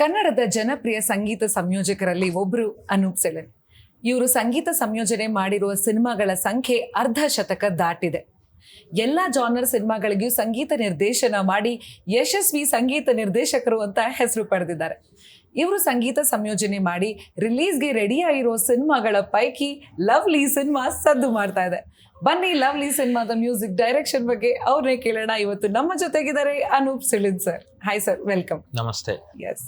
ಕನ್ನಡದ ಜನಪ್ರಿಯ ಸಂಗೀತ ಸಂಯೋಜಕರಲ್ಲಿ ಒಬ್ಬರು ಅನೂಪ್ ಸೆಳೆನ್ ಇವರು ಸಂಗೀತ ಸಂಯೋಜನೆ ಮಾಡಿರುವ ಸಿನಿಮಾಗಳ ಸಂಖ್ಯೆ ಅರ್ಧ ಶತಕ ದಾಟಿದೆ. ಎಲ್ಲ ಜಾನರ್ ಸಿನಿಮಾಗಳಿಗೂ ಸಂಗೀತ ನಿರ್ದೇಶನ ಮಾಡಿ ಯಶಸ್ವಿ ಸಂಗೀತ ನಿರ್ದೇಶಕರು ಅಂತ ಹೆಸರು ಪಡೆದಿದ್ದಾರೆ. ಇವರು ಸಂಗೀತ ಸಂಯೋಜನೆ ಮಾಡಿ ರಿಲೀಸ್ಗೆ ರೆಡಿ ಆಗಿರೋ ಸಿನಿಮಾಗಳ ಪೈಕಿ ಲವ್ಲಿ ಸಿನಿಮಾ ಸದ್ದು ಮಾಡ್ತಾ ಇದೆ. ಬನ್ನಿ ಲವ್ಲಿ ಸಿನಿಮಾದ ಮ್ಯೂಸಿಕ್ ಡೈರೆಕ್ಷನ್ ಬಗ್ಗೆ ಅವ್ರನ್ನೇ ಕೇಳೋಣ. ಇವತ್ತು ನಮ್ಮ ಜೊತೆಗಿದ್ದಾರೆ Anoop Seelin sir hi sir welcome ನಮಸ್ತೆ. ಎಸ್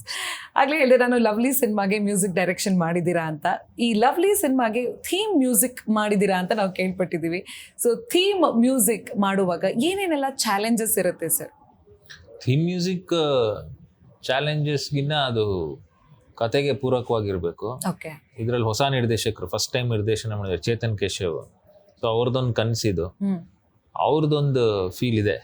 ಆಗ್ಲೇ ಹೇಳಿದೆ ನಾನು ಲವ್ಲಿ ಸಿನಿಮಾಗೆ ಮ್ಯೂಸಿಕ್ ಡೈರೆಕ್ಷನ್ ಮಾಡಿದ್ದೀರಾ ಅಂತ. ಈ ಲವ್ಲಿ ಸಿನಿಮಾಗೆ ಥೀಮ್ ಮ್ಯೂಸಿಕ್ ಮಾಡಿದ್ದೀರಾ ಅಂತ ನಾವು ಕೇಳ್ಪಟ್ಟಿದ್ದೀವಿ. ಸೊ ಥೀಮ್ ಮ್ಯೂಸಿಕ್ ಮಾಡುವಾಗ ಏನೇನೆಲ್ಲ ಚಾಲೆಂಜಸ್ ಇರುತ್ತೆ ಸರ್ ಥೀಮ್ ಮ್ಯೂಸಿಕ್ ಚಾಲೆಂಜಸ್ಗಿನ್ನ ಅದು ಕತೆಗೆ ಪೂರಕವಾಗಿರಬೇಕು. ಓಕೆ ಇದರಲ್ಲಿ ಹೊಸ ನಿರ್ದೇಶಕರು ಫಸ್ಟ್ ಟೈಮ್ ನಿರ್ದೇಶನ ಮಾಡಿದ್ರು ಚೇತನ್ ಕೇಶವ್. ಸೊ ಅವ್ರದ್ದೊಂದು ಕನಸಿದು ಅವ್ರದ್ದೊಂದು ಫೀಲ್ ಇದೆ.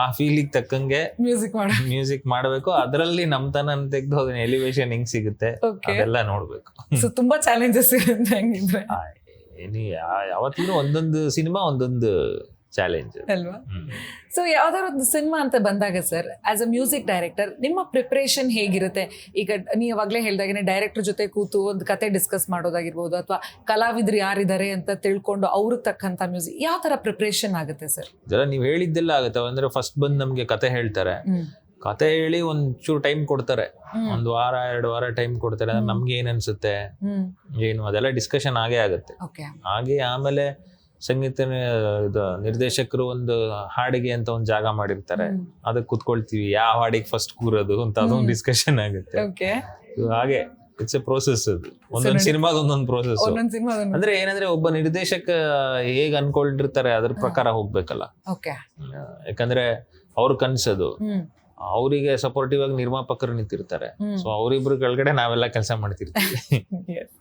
ಆ ಫೀಲಿಗೆ ತಕ್ಕಂಗೆ ಮ್ಯೂಸಿಕ್ ಮ್ಯೂಸಿಕ್ ಮಾಡಬೇಕು. ಅದರಲ್ಲಿ ನಮ್ತನ ತೆಗೆದು ಅದನ್ನ ಎಲಿವೇಶನ್ ಹೆಂಗ್ ಸಿಗುತ್ತೆ ಅದೆಲ್ಲ ನೋಡ್ಬೇಕು. ಸೊ ತುಂಬಾ ಚಾಲೆಂಜಸ್ ಇರುತ್ತೆ ಹಂಗಿದ್ರೆ. ಯಾವತ್ತಿಗೂ ಒಂದೊಂದು ಸಿನಿಮಾ ಒಂದೊಂದು ಚಾಲೆಂಜ್ ಅಲ್ವಾ? ಸೊ ಯಾವ್ದಾದ್ರು ಒಂದು ಸಿನಿಮಾ ಅಂತ ಬಂದಾಗ sir as a music director ನಿಮ್ಮ ಪ್ರಿಪ್ರೇಷನ್ ಹೇಗಿರುತ್ತೆ? ಈಗ ನೀವು ಆಗ್ಲೇ ಹೇಳಿದಾಗೆ ಡೈರೆಕ್ಟರ್ ಜೊತೆ ಕೂತು ಒಂದು ಕತೆ ಡಿಸ್ಕಸ್ ಮಾಡೋದಾಗಿರ್ಬೋದು ಅಥವಾ ಕಲಾವಿದ್ರು ಯಾರಿದ್ದಾರೆ ಅಂತ ತಿಳ್ಕೊಂಡು ಅವ್ರಿಗೆ ತಕ್ಕಂತ ಮ್ಯೂಸಿಕ್ ಯಾವ ತರ ಪ್ರಿಪ್ರೇಷನ್ ಆಗುತ್ತೆ ಸರ್? ಜರ ನೀವು ಹೇಳಿದ್ದೆಲ್ಲ ಆಗುತ್ತೆ. ಅಂದ್ರೆ ಫಸ್ಟ್ ಬಂದು ನಮ್ಗೆ ಕತೆ ಹೇಳ್ತಾರೆ. ಕತೆ ಹೇಳಿ ಒಂದ್ ಚೂರು ಟೈಮ್ ಕೊಡ್ತಾರೆ ಒಂದು ವಾರ ಎರಡು ವಾರ ಟೈಮ್ ಕೊಡ್ತಾರೆ. ನಮ್ಗೆ ಏನ್ ಅನ್ಸುತ್ತೆ? ಏನು ಅದೆಲ್ಲ ಡಿಸ್ಕಷನ್ ಆಗೇ ಆಗುತ್ತೆ. ಓಕೆ ಹಾಗೆ ಆಮೇಲೆ ಸಂಗೀತ ಇದು ನಿರ್ದೇಶಕರು ಒಂದು ಹಾಡಿಗೆ ಅಂತ ಒಂದು ಜಾಗ ಮಾಡಿರ್ತಾರೆ. ಅದಕ್ಕೆ ಕುತ್ಕೊಳ್ತೀವಿ. ಯಾವ ಹಾಡಿಗೆ ಫಸ್ಟ್ ಕೂರೋದು ಅಂತ ಅದೊಂದು. ಡಿಸ್ಕಷನ್ ಆಗುತ್ತೆ. ಹಾಗೆ ಇಟ್ಸ್ ಎ ಪ್ರೋಸೆಸ್ ಅದು. ಒಂದೊಂದು ಸಿನಿಮಾದ ಒಂದೊಂದು ಪ್ರೋಸೆಸ್ ಅಂದ್ರೆ ಏನಂದ್ರೆ ಒಬ್ಬ ನಿರ್ದೇಶಕ ಹೇಗ್ ಅನ್ಕೊಂಡಿರ್ತಾರೆ ಅದ್ರ ಪ್ರಕಾರ ಹೋಗ್ಬೇಕಲ್ಲ. ಯಾಕಂದ್ರೆ ಅವ್ರ ಕನ್ಸದು ಅವರಿಗೆ ಸಪೋರ್ಟಿವ್ ಆಗಿ ನಿರ್ಮಾಪಕರು ನಿಂತಿರ್ತಾರೆ. ಸೊ ಅವರಿಬ್ರು ಕೆಳಗಡೆ ನಾವೆಲ್ಲ ಕೆಲಸ ಮಾಡ್ತಿರ್ತೀವಿ.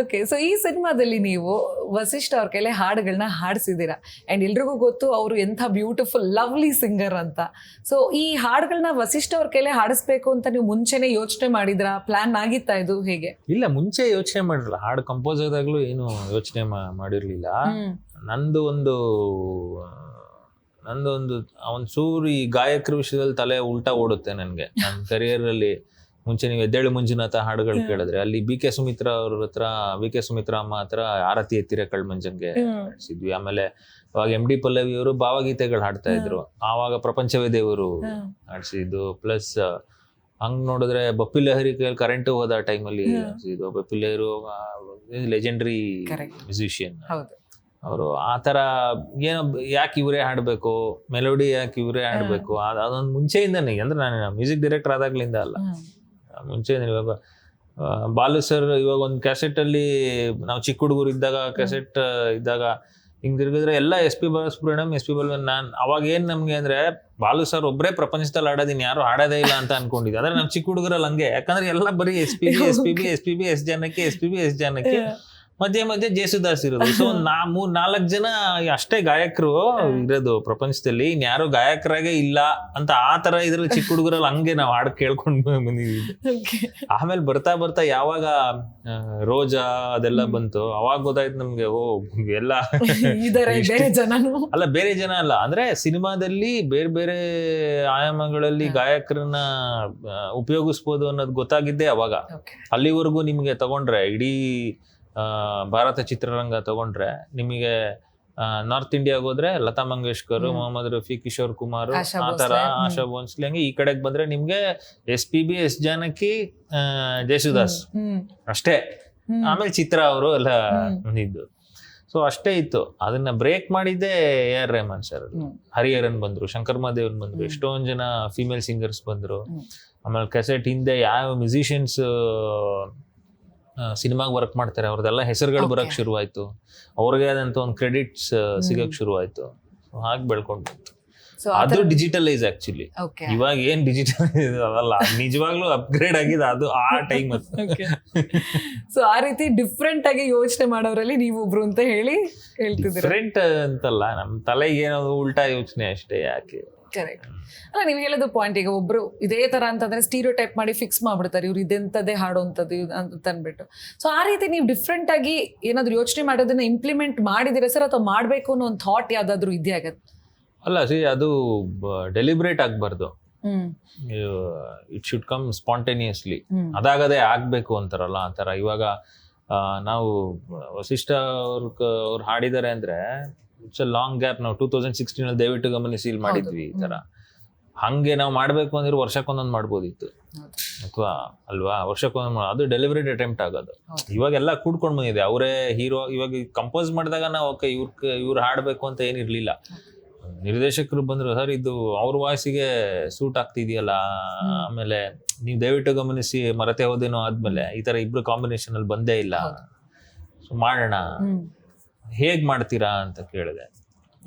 ಓಕೆ ಸೊ ಈ ಸಿನಿಮಾದಲ್ಲಿ ನೀವು ವಸಿಷ್ಠ ಅವ್ರ ಕೈಲೇ ಹಾಡುಗಳನ್ನ ಹಾಡಿಸಿದ್ದೀರಾ? ಆ್ಯಂಡ್ ಎಲ್ರಿಗೂ ಗೊತ್ತು ಅವರು ಎಂಥ ಬ್ಯೂಟಿಫುಲ್ ಲವ್ಲಿ ಸಿಂಗರ್ ಅಂತ. ಸೊ ಈ ಹಾಡುಗಳನ್ನ ವಸಿಷ್ಠ ಅವ್ರ ಕೈಲೇ ಹಾಡಿಸ್ಬೇಕು ಅಂತ ನೀವು ಮುಂಚೆನೆ ಯೋಚನೆ ಮಾಡಿದ್ರಾ? ಪ್ಲಾನ್ ಆಗಿತ್ತಾ ಇದು ಹೇಗೆ? ಇಲ್ಲ ಮುಂಚೆ ಯೋಚನೆ ಮಾಡಿರಲ್ಲ ಹಾಡು ಕಂಪೋಸ್ ಆದಾಗಲೂ ಏನು ಯೋಚನೆ ಮಾಡಿರಲಿಲ್ಲ. ನಂದು ಒಂದು ನಂದೊಂದು ನಂದು ಒಂದು ಚೂರು ಈ ಕಾಯಕರ ವಿಷಯದಲ್ಲಿ ತಲೆ ಉಲ್ಟಾ ಓಡುತ್ತೆ ನನಗೆ. ನನ್ನ ಕರಿಯರ್ ಅಲ್ಲಿ ಮುಂಚೆ ನೀವು ಎದ್ದೇಳು ಮಂಜುನಾಥ ಹಾಡುಗಳು ಕೇಳಿದ್ರೆ ಅಲ್ಲಿ ಬಿ ಕೆ ಸುಮಿತ್ರಾ ಅವ್ರ ಹತ್ರ ಬಿ ಕೆ ಸುಮಿತ್ರಾ ಅಮ್ಮ ಹತ್ರ ಆರತಿ ಎತ್ತಿರ ಕಳ್ಮಂಜಂಗೆ ಹಾಡಿಸಿದ್ವಿ ಆಮೇಲೆ ಅವಾಗ ಎಂ ಡಿ ಪಲ್ಲವಿ ಅವರು ಭಾವಗೀತೆಗಳು ಹಾಡ್ತಾ ಇದ್ರು. ಆವಾಗ ಪ್ರಪಂಚವೇ ದೇವರು ಹಾಡಿಸಿದ್ದು. ಪ್ಲಸ್ ಹಂಗ್ ನೋಡಿದ್ರೆ ಬಪ್ಪಿ ಲಹರಿ ಕೈಯಲ್ಲಿ ಕರೆಂಟ್ ಹೋದ ಟೈಮಲ್ಲಿ. ಆಡ್ಸಿದ್ದು ಬಪ್ಪಿ ಲಹರಿ ಲೆಜೆಂಡ್ರಿ ಮ್ಯೂಸಿಷಿಯನ್ ಅವರು ಆ ತರ ಏನೋ ಯಾಕೆ ಇವರೇ ಹಾಡ್ಬೇಕು? ಮೆಲೋಡಿ ಯಾಕೆ ಇವರೇ ಹಾಡ್ಬೇಕು? ಅದ್- ಅದೊಂದು ಮುಂಚೆಯಿಂದನೇ. ಅಂದ್ರೆ ನಾನು ಮ್ಯೂಸಿಕ್ ಡೈರೆಕ್ಟರ್ ಆದಾಗ್ಲಿಂದ ಅಲ್ಲ. ಮುಂಚೆ ಇವಾಗ ಬಾಲು ಸರ್ ಇವಾಗ ಒಂದು ಕ್ಯಾಸೆಟ್ ಅಲ್ಲಿ ನಾವು ಚಿಕ್ಕ ಹುಡುಗರು ಇದ್ದಾಗ ಕ್ಯಾಸೆಟ್ ಇದ್ದಾಗ ಹಿಂಗ್ ತಿರುಗಿದ್ರೆ ಎಲ್ಲ S P Balasubrahmanyam S P Bala ನಾನ್ ಅವಾಗ ಏನ್ ನಮ್ಗೆ ಅಂದ್ರೆ ಬಾಲು ಸರ್ ಒಬ್ಬರೇ ಪ್ರಪಂಚದಲ್ಲಿ ಆಡೋದಿನ್, ಯಾರು ಆಡೋದೇ ಇಲ್ಲ ಅಂತ ಅನ್ಕೊಂಡಿದ್ದೆ. ಅಂದ್ರೆ ನಮ್ ಚಿಕ್ಕ ಹುಡುಗರಲ್ಲಿ ಹಂಗೆ, ಯಾಕಂದ್ರೆ ಎಲ್ಲ ಬರೀ S P B S P B S P B S ಜನಕ್ಕೆ ಎಸ್ ಪಿ ಬಿ ಎಸ್ ಜನಕ್ಕೆ ಮಧ್ಯೆ ಮಧ್ಯೆ ಜೇಸುದಾಸ್ ಇರೋದು. ಸೊ ನಾ ಮೂರ್ ನಾಲ್ಕು ಜನ ಅಷ್ಟೇ ಗಾಯಕರು ಇರೋದು ಪ್ರಪಂಚದಲ್ಲಿ. ಇನ್ಯಾರು ಗಾಯಕರಾಗೆ ಇಲ್ಲ ಅಂತ ಆ ತರ ಇದ್ರಲ್ಲಿ ಚಿಕ್ಕ ಹುಡುಗರಲ್ಲಿ ಹಂಗೆ ನಾವು ಹಾಡು ಕೇಳ್ಕೊಂಡು ಬಂದಿದ್ವಿ. ಆಮೇಲೆ ಬರ್ತಾ ಬರ್ತಾ ಯಾವಾಗ ರೋಜಾ ಅದೆಲ್ಲ ಬಂತು ಅವಾಗ ಗೊತ್ತಾಯ್ತು ನಮ್ಗೆ ಓ ಎಲ್ಲ ಇದಾರೆ ಬೇರೆ ಜನನು. ಅಲ್ಲ ಬೇರೆ ಜನ ಅಲ್ಲ. ಅಂದ್ರೆ ಸಿನಿಮಾದಲ್ಲಿ ಬೇರೆ ಬೇರೆ ಆಯಾಮಗಳಲ್ಲಿ. ಗಾಯಕರನ್ನ ಉಪಯೋಗಿಸ್ಬೋದು ಅನ್ನೋದು ಗೊತ್ತಾಗಿದ್ದೆ ಅವಾಗ. ಅಲ್ಲಿವರೆಗೂ ನಿಮ್ಗೆ ತಗೊಂಡ್ರೆ ಇಡೀ ಭಾರತ ಚಿತ್ರರಂಗ ತಗೊಂಡ್ರೆ ನಿಮಗೆ ನಾರ್ತ್ ಇಂಡಿಯಾಗ ಹೋದ್ರೆ ಲತಾ ಮಂಗೇಶ್ಕರ್ ಹ್ಮ್. ಮೊಹಮ್ಮದ್ ರಫಿ ಕಿಶೋರ್ ಕುಮಾರ್ ಆತರ ಆ ತರ ಆಶಾ ಭೋನ್ಸ್ಲೆ ಹಂಗೆ ಈ ಕಡೆಗೆ ಬಂದ್ರೆ ನಿಮ್ಗೆ S P B S Janaki ಆ, ಜೇಸುದಾಸ್. ಅಷ್ಟೇ. ಆಮೇಲೆ ಚಿತ್ರ ಅವರು ಎಲ್ಲ ಬಂದಿದ್ದು. ಸೊ ಅಷ್ಟೇ ಇತ್ತು. ಅದನ್ನ ಬ್ರೇಕ್ ಮಾಡಿದ್ದೆ A R Rahman sir Hariharan ಬಂದ್ರು ಶಂಕರ್ ಮಹಾದೇವನ್ ಬಂದ್ರು. ಎಷ್ಟೊಂದ್ ಜನ ಫಿಮೇಲ್ ಸಿಂಗರ್ಸ್ ಬಂದ್ರು. ಆಮೇಲೆ ಕೆಸೆಟ್ ಹಿಂದೆ ಯಾವ ಮ್ಯೂಸಿಷಿಯನ್ಸ್ ಸಿನಿಮಾಗ್ ವರ್ಕ್ ಮಾಡ್ತಾರೆ. ಅವ್ರದ್ದೆಲ್ಲ ಹೆಸರುಗಳು ಬರಕ್ ಶುರುವಾಯಿತು. ಅವ್ರಿಗೆ ಆದಂತ ಒಂದು ಕ್ರೆಡಿಟ್ಸ್ ಸಿಗಕ್ ಶುರುವಾಯಿತು. ಹಾಗೆ ಬೆಳ್ಕೊಂಡು ಬಂತು. ಅದು ಡಿಜಿಟಲೈಸ್ ಆಕ್ಚುಲಿ ಇವಾಗ ಏನ್ ಡಿಜಿಟಲ್ ಅದಲ್ಲ ನಿಜವಾಗ್ಲೂ ಅಪ್ಗ್ರೇಡ್ ಆಗಿದೆ. ಅದು ಆ ಟೈಮ್. ಸೊ ಆ ರೀತಿ ಡಿಫ್ರೆಂಟ್ ಆಗಿ ಯೋಚನೆ ಮಾಡೋರಲ್ಲಿ ನೀವು ಒಬ್ರು ಅಂತ ಹೇಳಿ ಹೇಳ್ತಿದ್ರೆ ಡಿಫ್ರೆಂಟ್ ಅಂತಲ್ಲ ನಮ್ ತಲೆಗೆ ಏನೋ ಉಲ್ಟಾ ಯೋಚನೆ ಅಷ್ಟೇ ಯಾಕೆ? ಕರೆಕ್ಟ್ ಅಲ್ಲ ನೀವು ಹೇಳೋದು ಪಾಯಿಂಟ್ ಈಗ ಒಬ್ರು ಇದೇ ತರ ಅಂತಂದ್ರೆ ಸ್ಟೀರಿಯೋ ಟೈಪ್ ಮಾಡಿ ಫಿಕ್ಸ್ ಮಾಡ್ಬಿಡ್ತಾರೆ. ಇವ್ರು ಇದೆಂತದೇ ಹಾಡೋಂಥದ್ದು ಇದ್ ಅಂತ ಅಂದ್ಬಿಟ್ಟು ಸೊ ಆ ರೀತಿ ನೀವು ಡಿಫ್ರೆಂಟ್ ಆಗಿ ಏನಾದ್ರು ಯೋಚನೆ ಮಾಡೋದನ್ನ ಇಂಪ್ಲಿಮೆಂಟ್ ಮಾಡಿದಿರ ಸರ್ ಅಥವಾ ಮಾಡಬೇಕು ಅನ್ನೋ ಒಂದು ಥಾಟ್ ಯಾವ್ದಾದ್ರು ಇದೆಯಾ ಆಗತ್ತೆ ಅಲ್ಲ ಸಿ ಅದು ಡೆಲಿಬ್ರೇಟ್ ಆಗ್ಬಾರ್ದು. ಇಟ್ ಶುಡ್ ಕಮ್ ಸ್ಪಾಂಟೇನಿಯಸ್ಲಿ ಅದಾಗದೇ ಆಗಬೇಕು ಅಂತಾರಲ್ಲ ಆ ಥರ. ಇವಾಗ ನಾವು ವಸಿಷ್ಠ ಅವ್ರ ಅವ್ರು ಹಾಡಿದ್ದಾರೆ ಅಂದ್ರೆ ಇಟ್ಸ್ ಅ ಲಾಂಗ್ ಗ್ಯಾಪ್ ನಾವು ಟೂ ತೌಸಂಡ್ ಸಿಕ್ಸ್ಟೀನ್ ಅಲ್ಲಿ ದಯವಿಟ್ಟು ಗಮನಿಸಿ ಇಲ್ಲಿ ಮಾಡಿದ್ವಿ ಈ ತರ. ಹಂಗೆ ನಾವು ಮಾಡ್ಬೇಕು ಅಂದ್ರೆ ವರ್ಷಕ್ಕೊಂದೊಂದು ಮಾಡ್ಬೋದಿತ್ತು. ಅಥವಾ ಅಲ್ವಾ? ವರ್ಷಕ್ಕೊಂದೊಂದು ಅದು ಡೆಲಿವರಿಡ್ ಅಟೆಂಪ್ಟ್ ಆಗೋದು. ಇವಾಗ ಇವಾಗೆಲ್ಲ ಕೂಡ್ಕೊಂಡು ಬಂದಿದೆ. ಅವರೇ ಹೀರೋ ಇವಾಗ ಕಂಪೋಸ್ ಮಾಡಿದಾಗ ನಾವು ಓಕೆ ಇವ್ರ ಇವ್ರು ಹಾಡ್ಬೇಕು ಅಂತ ಏನಿರ್ಲಿಲ್ಲ ನಿರ್ದೇಶಕರು ಬಂದ್ರು ಸರ್ ಇದು ಅವ್ರ ವಾಯ್ಸಿಗೆ ಸೂಟ್ ಆಗ್ತಿದೆಯಲ್ಲ ಆಮೇಲೆ ನೀವು ದಯವಿಟ್ಟು ಗಮನಿಸಿ ಮರತೆ ಹೋದೇನೋ ಆದ್ಮೇಲೆ ಈ ತರ ಇಬ್ರು ಕಾಂಬಿನೇಷನ್ ಅಲ್ಲಿ ಬಂದೇ ಇಲ್ಲ. ಸೊ ಮಾಡೋಣ. ಹೇಗ್ ಮಾಡ್ತೀರಾ ಅಂತ ಕೇಳಿದೆ.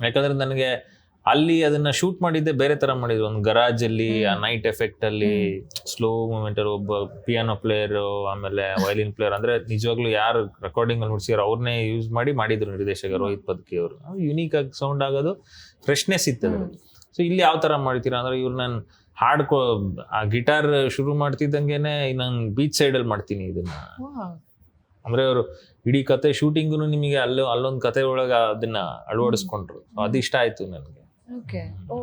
ಯಾಕಂದ್ರೆ ನನಗೆ ಅಲ್ಲಿ ಅದನ್ನ ಶೂಟ್ ಮಾಡಿದ್ದೆ ಬೇರೆ ತರ ಮಾಡಿದ್ರು. ಒಂದು ಗರಾಜ್ ಅಲ್ಲಿ ಆ ನೈಟ್ ಎಫೆಕ್ಟ್ ಅಲ್ಲಿ ಸ್ಲೋ ಮೂಮೆಂಟ್ ಅಲ್ಲಿ ಒಬ್ಬ ಪಿಯಾನೋ ಪ್ಲೇಯರ್ ಆಮೇಲೆ ವೈಲಿನ್ ಪ್ಲೇಯರ್ ಅಂದ್ರೆ ನಿಜವಾಗ್ಲೂ ಯಾರು ರೆಕಾರ್ಡಿಂಗ್ ಅಲ್ಲಿ ನುಡ್ಸಿರೋ ಅವ್ರನ್ನೇ ಯೂಸ್ ಮಾಡಿ ಮಾಡಿದ್ರು ನಿರ್ದೇಶಕ ರೋಹಿತ್ ಪದ್ಕಿ ಅವರು ಯುನೀಕ್ ಆಗಿ ಸೌಂಡ್ ಆಗೋದು ಫ್ರೆಶ್ನೆಸ್ ಇತ್ತು ಸೊ ಇಲ್ಲಿ ಯಾವ ತರ ಮಾಡ್ತೀರಾ ಅಂದ್ರೆ ಇವ್ರು ನಾನು ಹಾಡ್ಕೊ ಆ ಗಿಟಾರ್ ಶುರು ಮಾಡ್ತಿದ್ದಂಗೆನೆ ನಾನು ಬೀಚ್ ಸೈಡ್ ಅಲ್ಲಿ ಮಾಡ್ತೀನಿ ಇದನ್ನ. ಅಂದ್ರೆ ಅವರು ಇಡೀ ಕತೆ ಶೂಟಿಂಗು ನಿಮಗೆ ಅಲ್ಲೋ ಅಲ್ಲೊಂದು ಕತೆ ಒಳಗ ಅದನ್ನ ಅಳವಡಿಸ್ಕೊಂಡ್ರು. ಇಷ್ಟ ಆಯ್ತು ನನಗೆ. ಓಕೆ ಓ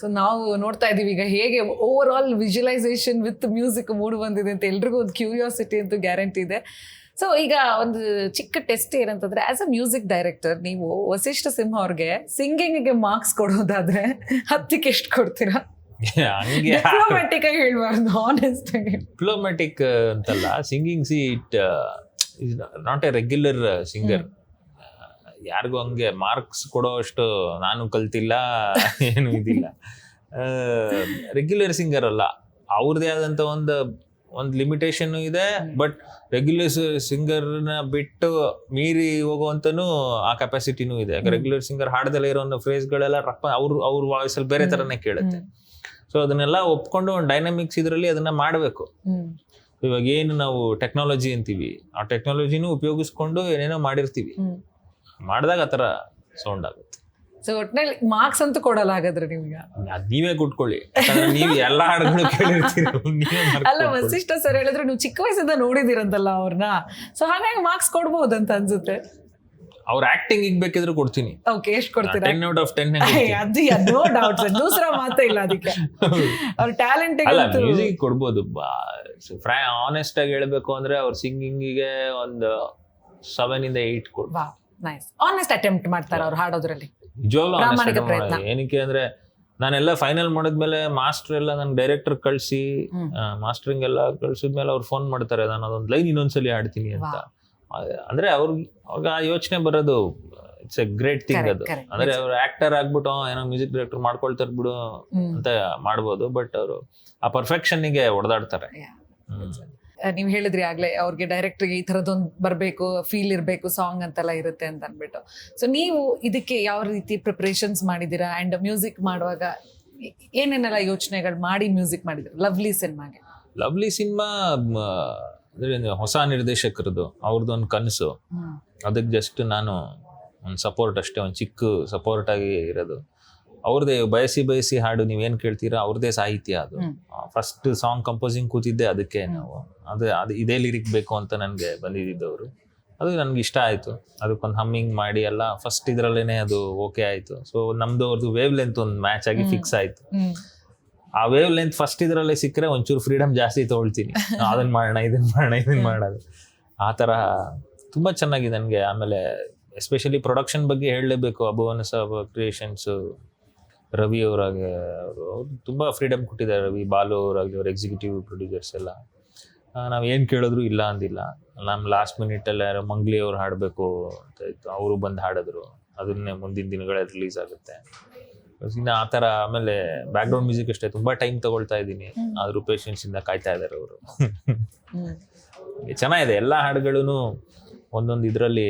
ಸೊ ನಾವು ನೋಡ್ತಾ ಇದ್ದೀವಿ ಈಗ ಹೇಗೆ overall visualisation with music mood ಬಂದಿದೆ ಅಂತ ಎಲ್ರಿಗೂ ಒಂದು ಕ್ಯೂರಿಯಾಸಿಟಿ ಅಂತೂ ಗ್ಯಾರಂಟಿ ಇದೆ. ಸೊ ಈಗ ಒಂದು ಚಿಕ್ಕ ಟೆಸ್ಟ್ ಏನಂತಂದ್ರೆ ಆಸ್ ಅ ಮ್ಯೂಸಿಕ್ ಡೈರೆಕ್ಟರ್ ನೀವು ವಸಿಷ್ಠ ಸಿಂಹ ಅವ್ರಿಗೆ ಸಿಂಗಿಂಗ್ಗೆ ಮಾರ್ಕ್ಸ್ ಕೊಡೋದಾದ್ರೆ ಹತ್ತಿಗೆ ಎಷ್ಟು ಕೊಡ್ತೀರಾ? ಡಿಪ್ಲೊಮ್ಯಾಟಿಕ್ ಆಗಿ ಹೇಳ್ಬಾರ್ದು ಆನೆಸ್ಟ್ ಆಗಿ. ಡಿಪ್ಲೊಮ್ಯಾಟಿಕ್ ಅಂತಲ್ಲ singing see it not a regular singer ಯಾರಿಗೂ ಹಂಗೆ ಮಾರ್ಕ್ಸ್ ಕೊಡೋ ಅಷ್ಟು ನಾನು ಕಲ್ತಿಲ್ಲ ಏನು ಇದಿಲ್ಲ. ರೆಗ್ಯುಲರ್ ಸಿಂಗರ್ ಅಲ್ಲ. ಅವ್ರದೇ ಆದಂಥ ಒಂದು ಒಂದು ಲಿಮಿಟೇಷನ್ ಇದೆ ಬಟ್ ರೆಗ್ಯುಲರ್ ಸಿಂಗರ್ನ ಬಿಟ್ಟು ಮೀರಿ ಹೋಗುವಂತನೂ ಆ ಕೆಪಾಸಿಟಿನೂ ಇದೆ. ರೆಗ್ಯುಲರ್ ಸಿಂಗರ್ ಹಾಡದಲ್ಲೇ ಇರೋ ಫ್ರೇಸ್ಗಳೆಲ್ಲ ರಪ್ಪ ಅವ್ರ ಅವ್ರ ವಾಯ್ಸಲ್ಲಿ ಬೇರೆ ಥರನೇ ಕೇಳುತ್ತೆ. ಸೊ ಅದನ್ನೆಲ್ಲ ಒಪ್ಕೊಂಡು ಒಂದು ಡೈನಮಿಕ್ಸ್ ಇದರಲ್ಲಿ ಅದನ್ನ ಮಾಡಬೇಕು. ಇವಾಗ ಏನು ನಾವು ಟೆಕ್ನಾಲಜಿ ಅಂತೀವಿ ಆ ಟೆಕ್ನಾಲಜಿನೂ ಉಪಯೋಗಿಸ್ಕೊಂಡು ಏನೇನೋ ಮಾಡಿರ್ತೀವಿ. ಮಾಡಿದಾಗ ಆ ಥರ ಸೌಂಡ್ ಆಗುತ್ತೆ. ಸೊ ಒಟ್ನಲ್ಲಿ ಮಾರ್ಕ್ಸ್ ಅಂತೂ ಕೊಡಲ್ಲ ಹಾಗಾದ್ರೆ ನಿಮ್ಗೆ. ಅದ್ ನೀವೇ ಕುಟ್ಕೊಳ್ಳಿ. ನೀವು ಎಲ್ಲ ಹಾಡುಗಳು ಅಲ್ಲ. ವಸಿಷ್ಠ ಸರ್ ಹೇಳಿದ್ರೆ ನೀವು ಚಿಕ್ಕ ವಯಸ್ಸಿಂದ ನೋಡಿದಿರಂತಲ್ಲ ಅವ್ರನ್ನ. ಸೊ ಹಾಗಾಗಿ ಮಾರ್ಕ್ಸ್ ಕೊಡ್ಬೋದಂತ ಅನ್ಸುತ್ತೆ. ಅವ್ರ ಆಕ್ಟಿಂಗ್ ಈಗ ಬೇಕಿದ್ರೆ ಕೊಡ್ತೀನಿ. ಓಕೆ ಎಷ್ಟು ಕೊಡ್ತೀರಾ? ಟೆನ್ ಔಟ್ ಆಫ್ ಟೆನ್ ಅದು ನೋ ಡೌಟ್ ಸರ್ ದೂಸರ ಮಾತೇ ಇಲ್ಲ ಅದಕ್ಕೆ. ಅವ್ರ ಟ್ಯಾಲೆಂಟ್ ಅಲ್ಲ ಮ್ಯೂಸಿಕ್ ಕೊಡ್ಬೋದು. ಫ್ರೈ ಆನೆಸ್ಟ್ ಆಗಿ ಹೇಳ್ಬೇಕು ಅಂದ್ರೆ ಅವ್ರ ಸಿಂಗಿಂಗಿಗೆ ಒಂದು ಸೆವೆನ್ ಇಂದ ಏಟ್ ಕೊಡ್ ವಾ ನೈಸ್ ಆನೆಸ್ಟ್ ಅಟೆಂಪ್ಟ್ ಮಾಡ್ತಾರೆ ಅವ್ರು ಹಾಡೋದ್ರಲ್ಲಿ. ಪ್ರಾಮಾಣಿಕ ಪ್ರಯತ್ನ. ಏನಕ್ಕೆ ಅಂದ್ರೆ ನಾನೆಲ್ಲ ಫೈನಲ್ ಮಾಡಿದ್ಮೇಲೆ ಮಾಸ್ಟರ್ ಎಲ್ಲ ನನ್ನ ಡೈರೆಕ್ಟರ್ ಕಳ್ಸಿ. ಮಾಸ್ಟರಿಂಗ್ ಎಲ್ಲ ಕಳ್ಸಿದ್ಮೇಲೆ ಅವ್ರು ಫೋನ್ ಮಾಡ್ತಾರೆ ನಾನು ಅದೊಂದು ಲೈನ್ ಇನ್ನೊಂದ್ಸಲಿ ಹಾಡ್ತೀನಿ ಅಂತ. ಅಂದ್ರೆ ಅವ್ರಿಗೆ ಅವಾಗ ಆ ಯೋಚನೆ ಬರೋದು ಇಟ್ಸ್ ಎ ಗ್ರೇಟ್ ಥಿಂಗ್ ಅದು. ಅಂದ್ರೆ ಅವ್ರು ಆಕ್ಟರ್ ಆಗ್ಬಿಟ್ಟು ಏನೋ ಮ್ಯೂಸಿಕ್ ಡೈರೆಕ್ಟರ್ ಮಾಡ್ಕೊಳ್ತಾರೆ ಬಿಡು ಅಂತ ಮಾಡ್ಬೋದು ಬಟ್ ಅವರು ಆ ಪರ್ಫೆಕ್ಷನ್ಗೆ ಹೊಡೆದಾಡ್ತಾರೆ. ನೀವು ಹೇಳಿದ್ರಿ ಆಗ್ಲೇ ಅವ್ರಿಗೆ ಡೈರೆಕ್ಟರ್ಗೆ ಈ ಥರದೊಂದು ಬರಬೇಕು ಫೀಲ್ ಇರಬೇಕು ಸಾಂಗ್ ಅಂತೆಲ್ಲ ಇರುತ್ತೆ ಅಂತ ಅಂದ್ಬಿಟ್ಟು. ಸೊ ನೀವು ಇದಕ್ಕೆ ಯಾವ ರೀತಿ ಪ್ರಿಪ್ರೇಷನ್ಸ್ ಮಾಡಿದ್ದೀರಾ? ಆ್ಯಂಡ್ ಮ್ಯೂಸಿಕ್ ಮಾಡುವಾಗ ಏನೇನೆಲ್ಲ ಯೋಚನೆಗಳು ಮಾಡಿ ಮ್ಯೂಸಿಕ್ ಮಾಡಿದ್ರು ಲವ್ಲಿ ಸಿನಿಮಾಗೆ ಲವ್ಲಿ ಸಿನಿಮಾ ಅಂದ್ರೆ ಹೊಸ ನಿರ್ದೇಶಕರದು ಅವ್ರದ್ದು ಒಂದು ಕನಸು. ಅದಕ್ಕೆ ಜಸ್ಟ್ ನಾನು ಒಂದು ಸಪೋರ್ಟ್ ಅಷ್ಟೇ ಒಂದು ಚಿಕ್ಕ ಸಪೋರ್ಟ್ ಆಗಿ ಇರೋದು. ಅವ್ರದ್ದೇ ಬಯಸಿ ಬಯಸಿ ಹಾಡು ನೀವೇನು ಕೇಳ್ತೀರಾ ಅವ್ರದೇ ಸಾಹಿತ್ಯ ಅದು. ಫಸ್ಟ್ ಸಾಂಗ್ ಕಂಪೋಸಿಂಗ್ ಕೂತಿದ್ದೆ ಅದಕ್ಕೆ ನಾವು. ಅದು ಅದು ಇದೇ ಲಿರಿಕ್ ಬೇಕು ಅಂತ ನನಗೆ ಬಂದಿದ್ದವರು. ಅದು ನನಗೆ ಇಷ್ಟ ಆಯಿತು. ಅದಕ್ಕೊಂದು ಹಮ್ಮಿಂಗ್ ಮಾಡಿ ಎಲ್ಲ ಫಸ್ಟ್ ಇದರಲ್ಲೇ ಅದು ಓಕೆ ಆಯಿತು. ಸೊ ನಮ್ದು ಅವ್ರದ್ದು ವೇವ್ ಲೆಂತ್ ಒಂದು ಮ್ಯಾಚ್ ಆಗಿ ಫಿಕ್ಸ್ ಆಯಿತು. ಆ ವೇವ್ ಲೆಂತ್ ಫಸ್ಟ್ ಇದರಲ್ಲೇ ಸಿಕ್ಕರೆ ಒಂಚೂರು ಫ್ರೀಡಮ್ ಜಾಸ್ತಿ ತೊಗೊಳ್ತೀನಿ. ಅದನ್ನ ಮಾಡೋಣ ಇದನ್ನ ಮಾಡೋಣ ಇದನ್ನ ಮಾಡೋದು. ಆ ಥರ ತುಂಬ ಚೆನ್ನಾಗಿದೆ ನನಗೆ. ಆಮೇಲೆ ಎಸ್ಪೆಷಲಿ ಪ್ರೊಡಕ್ಷನ್ ಬಗ್ಗೆ ಹೇಳಲೇಬೇಕು. ಅಭುವನ ಸಾಬ್ ಕ್ರಿಯೇಷನ್ಸು ರವಿ ಅವರಾಗೆ ಅವರು ಅವ್ರು ತುಂಬ ಫ್ರೀಡಮ್ ಕೊಟ್ಟಿದ್ದಾರೆ ರವಿ. ಬಾಲು ಅವರಾಗಲಿ ಅವ್ರ ಎಕ್ಸಿಕ್ಯೂಟಿವ್ ಪ್ರೊಡ್ಯೂಸರ್ಸ್ ಎಲ್ಲ. ನಾವು ಏನು ಕೇಳಿದ್ರು ಇಲ್ಲ ಅಂದಿಲ್ಲ. ನಮ್ಮ ಲಾಸ್ಟ್ ಮಿನಿಟಲ್ಲಿ ಯಾರು ಮಂಗ್ಲಿ ಅವ್ರು ಹಾಡಬೇಕು ಅಂತ ಇತ್ತು. ಅವರು ಬಂದು ಹಾಡಿದ್ರು. ಅದನ್ನೇ ಮುಂದಿನ ದಿನಗಳಲ್ಲಿ ರಿಲೀಸ್ ಆಗುತ್ತೆ. ಇನ್ನು ಆ ಥರ ಆಮೇಲೆ ಬ್ಯಾಕ್ಗ್ರೌಂಡ್ ಮ್ಯೂಸಿಕ್ ಅಷ್ಟೇ ತುಂಬ ಟೈಮ್ ತಗೊಳ್ತಾ ಇದ್ದೀನಿ. ಆದರೂ ಪೇಷನ್ಸಿಂದ ಕಾಯ್ತಾ ಇದ್ದಾರೆ ಅವರು. ಚೆನ್ನಾಗಿದೆ. ಎಲ್ಲ ಹಾಡುಗಳೂ ಒಂದೊಂದು ಇದರಲ್ಲಿ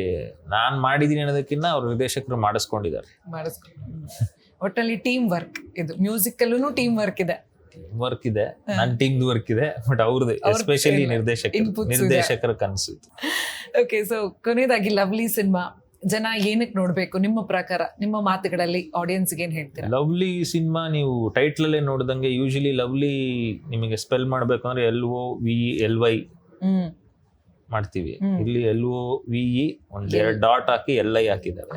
ನಾನು ಮಾಡಿದ್ದೀನಿ ಅನ್ನೋದಕ್ಕಿಂತ ಅವ್ರ ನಿರ್ದೇಶಕರು ಮಾಡಿಸ್ಕೊಂಡಿದ್ದಾರೆ. ಮಾಡಿಸ್ಕೊಂಡು ಒಟ್ಟಲ್ಲಿ ಟೀಮ್ ವರ್ಕ್ ಇದು. ಮ್ಯೂಸಿಕಲ್ಲೂ ಟೀಮ್ ವರ್ಕ್ ಇದೆ. ವರ್ಕ್ ಇದೆ. ನನ್ನ ಟೀಮ್ದು ವರ್ಕ್ ಇದೆ ಬಟ್ ಅವ್ರದ್ದು ಅವ್ರ್ದು ಎಸ್ಪೆಷಲಿ ನಿರ್ದೇಶಕ ನಿರ್ದೇಶಕರ. ಕನಸು ಇದು. ಓಕೆ ಸೊ ಕೊನೆಯದಾಗಿ ಲವ್ಲಿ ಸಿನಿಮಾ ಜನ ಏನಕ್ಕೆ ನೋಡಬೇಕು? ನಿಮ್ಮ ಪ್ರಕಾರ ನಿಮ್ಮ ಮಾತುಗಳಲ್ಲಿ ಆಡಿಯನ್ಸ್ಗೆ ಏನು ಹೇಳ್ತೀರಾ? ಲವ್ಲಿ ಸಿನಿಮಾ ನೀವು ಟೈಟ್ಲಲ್ಲೇ ನೋಡಿದಂಗೆ ಯೂಶಲಿ ಲವ್ಲಿ ನಿಮಗೆ ಸ್ಪೆಲ್ ಮಾಡಬೇಕು ಅಂದ್ರೆ L O V L Y ಮಾಡ್ತೀವಿ ಇಲ್ಲಿ ಎಲ್ ಒ ವಿ ಇ ಒಂದ್ ಎರಡು ಡಾಟ್ ಹಾಕಿ ಎಲ್ ಐ ಹಾಕಿದ್ದಾರೆ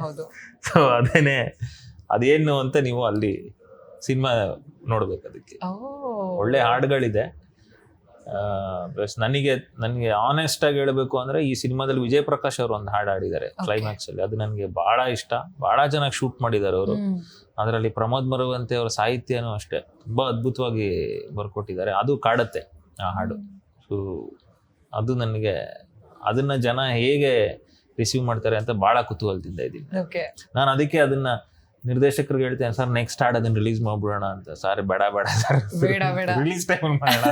ಸೊ ಅದೇನೆ ಅದೇನು ಅಂತ ನೀವು ಅಲ್ಲಿ ಸಿನಿಮಾ ನೋಡ್ಬೇಕು ಅದಕ್ಕೆ. ಒಳ್ಳೆ ಹಾಡುಗಳಿದೆ. ನನಗೆ ನನಗೆ ಆನೆಸ್ಟ್ ಆಗಿ ಹೇಳಬೇಕು ಅಂದ್ರೆ ಈ ಸಿನಿಮಾದಲ್ಲಿ ವಿಜಯ್ ಪ್ರಕಾಶ್ ಅವರು ಒಂದು ಹಾಡು ಹಾಡಿದ್ದಾರೆ ಕ್ಲೈಮ್ಯಾಕ್ಸ್ ಅಲ್ಲಿ. ಅದು ನನಗೆ ಬಹಳ ಇಷ್ಟ. ಬಹಳ ಚೆನ್ನಾಗಿ ಶೂಟ್ ಮಾಡಿದ್ದಾರೆ ಅವರು. ಅದರಲ್ಲಿ ಪ್ರಮೋದ್ ಮರವಂತೆ ಅವರ ಸಾಹಿತ್ಯನೂ ಅಷ್ಟೇ ತುಂಬಾ ಅದ್ಭುತವಾಗಿ ಬರ್ಕೊಟ್ಟಿದ್ದಾರೆ. ಅದು ಕಾಡತ್ತೆ ಆ ಹಾಡು. ಸೊ ಅದು ನನಗೆ ಅದನ್ನ ಜನ ಹೇಗೆ ರಿಸೀವ್ ಮಾಡ್ತಾರೆ ಅಂತ ಬಹಳ ಕುತೂಹಲದಿಂದ ಇದ್ದೀನಿ. ನಾನು ಅದಕ್ಕೆ ಅದನ್ನ ನಿರ್ದೇಶಕರಿಗೆ ಹೇಳ್ತೇನೆ ಸರ್ ನೆಕ್ಸ್ಟ್ ಹಾಡ್ ಅದನ್ನ ರಿಲೀಸ್ ಮಾಡ್ಬಿಡೋಣ ಅಂತ. ಸರ್ ಬೇಡ ಬೇಡ ಸರ್. ಬೇಡ, ಬೇಡ. ರಿಲೀಸ್ ಟೈಮ್ ಮಾಡೋಣ.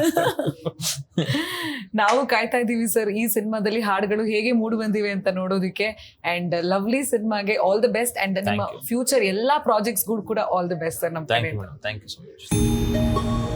ನಾವು ಕಾಯ್ತಾ ಇದೀವಿ ಸರ್ ಈ ಸಿನಿಮಾದಲ್ಲಿ ಹಾಡುಗಳು ಹೇಗೆ ಮೂಡಿ ಬಂದಿವೆ ಅಂತ ನೋಡೋದಕ್ಕೆ. ಅಂಡ್ ಲವ್ಲಿ ಸಿನಿಮಾಗೆ ಆಲ್ ದ ಬೆಸ್ಟ್ ಅಂಡ್ ನಿಮ್ಮ ಫ್ಯೂಚರ್ ಎಲ್ಲಾ ಪ್ರಾಜೆಕ್ಟ್ಸ್ ಕೂಡ ಆಲ್ ದ ಬೆಸ್ಟ್ ಸರ್ ನಮ್ಮ ಥ್ಯಾಂಕ್ ಯು ಸೊ ಮಚ್